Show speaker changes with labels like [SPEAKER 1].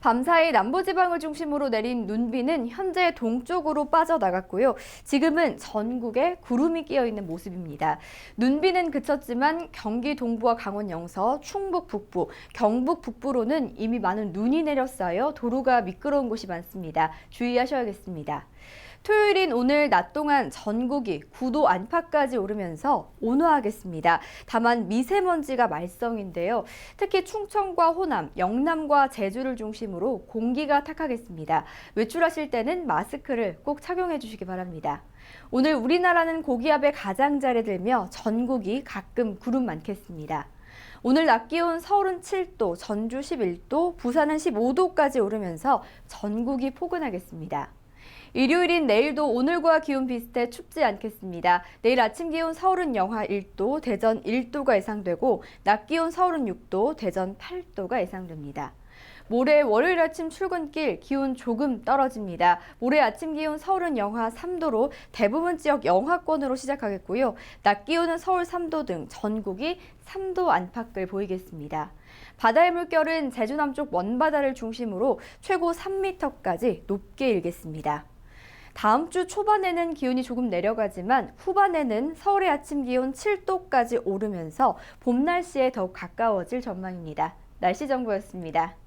[SPEAKER 1] 밤사이 남부지방을 중심으로 내린 눈비는 현재 동쪽으로 빠져나갔고요. 지금은 전국에 구름이 끼어 있는 모습입니다. 눈비는 그쳤지만 경기 동부와 강원 영서, 충북 북부, 경북 북부로는 이미 많은 눈이 쌓여 도로가 미끄러운 곳이 많습니다. 주의하셔야겠습니다. 토요일인 오늘 낮 동안 전국이 9도 안팎까지 오르면서 온화하겠습니다. 다만 미세먼지가 말썽인데요. 특히 충청과 호남, 영남과 제주를 중심으로 공기가 탁하겠습니다. 외출하실 때는 마스크를 꼭 착용해 주시기 바랍니다. 오늘 우리나라는 고기압에 가장자리 들며 전국이 가끔 구름 많겠습니다. 오늘 낮 기온 서울은 7도, 전주 11도, 부산은 15도까지 오르면서 전국이 포근하겠습니다. 일요일인 내일도 오늘과 기온 비슷해 춥지 않겠습니다. 내일 아침 기온 서울은 영하 1도, 대전 1도가 예상되고 낮 기온 서울은 6도, 대전 8도가 예상됩니다. 모레 월요일 아침 출근길 기온 조금 떨어집니다. 모레 아침 기온 서울은 영하 3도로 대부분 지역 영하권으로 시작하겠고요. 낮 기온은 서울 3도 등 전국이 3도 안팎을 보이겠습니다. 바다의 물결은 제주 남쪽 먼바다를 중심으로 최고 3m까지 높게 일겠습니다. 다음 주 초반에는 기온이 조금 내려가지만 후반에는 서울의 아침 기온 7도까지 오르면서 봄 날씨에 더욱 가까워질 전망입니다. 날씨 정보였습니다.